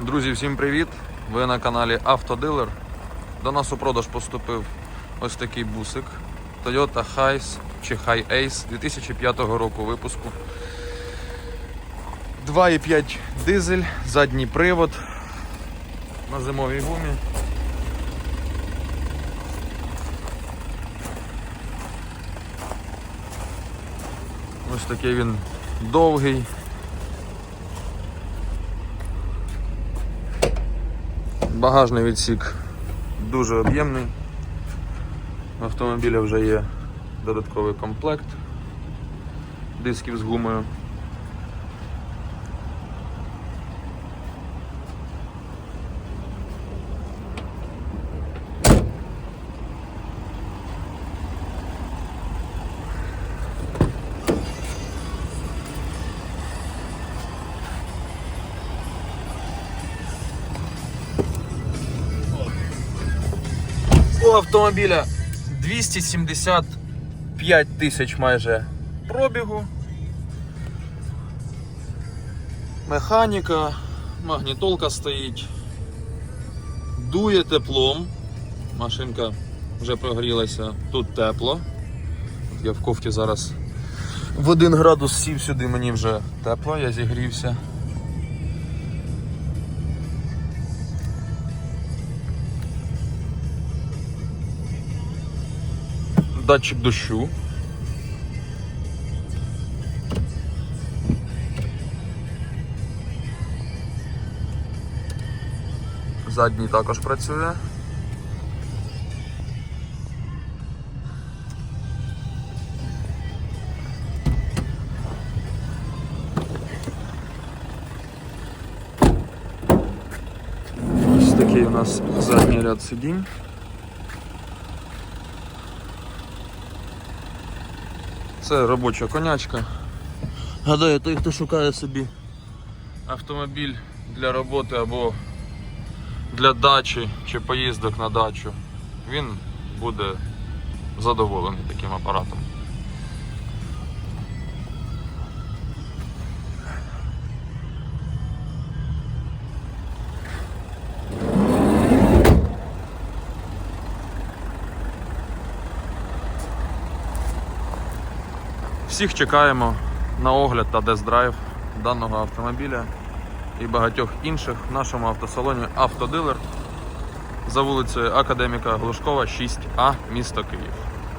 Друзі, всім привіт! Ви на каналі Автодилер. До нас у продаж поступив ось такий бусик Toyota Hiace чи Hi-Ace 2005 року випуску. 2,5 дизель, задній привод на зимовій гумі. Ось такий він довгий. Багажний відсік дуже об'ємний. В автомобіля вже є додатковий комплект дисків з гумою. У автомобіля 275 тисяч майже пробігу. Механіка, магнітолка стоїть, дує теплом. Машинка вже прогрілася, тут тепло. Я в кофті зараз в 1 градус сів сюди, мені вже тепло, я зігрівся. Датчик дощу. Задній також працює. Ось такий у нас задній ряд сидінь. Це робоча конячка. Гадаю, той, хто шукає собі автомобіль для роботи або для дачі чи поїздок на дачу, він буде задоволений таким апаратом. Всіх чекаємо на огляд та тест-драйв даного автомобіля і багатьох інших в нашому автосалоні Автодилер за вулицею Академіка Глушкова, 6А, місто Київ.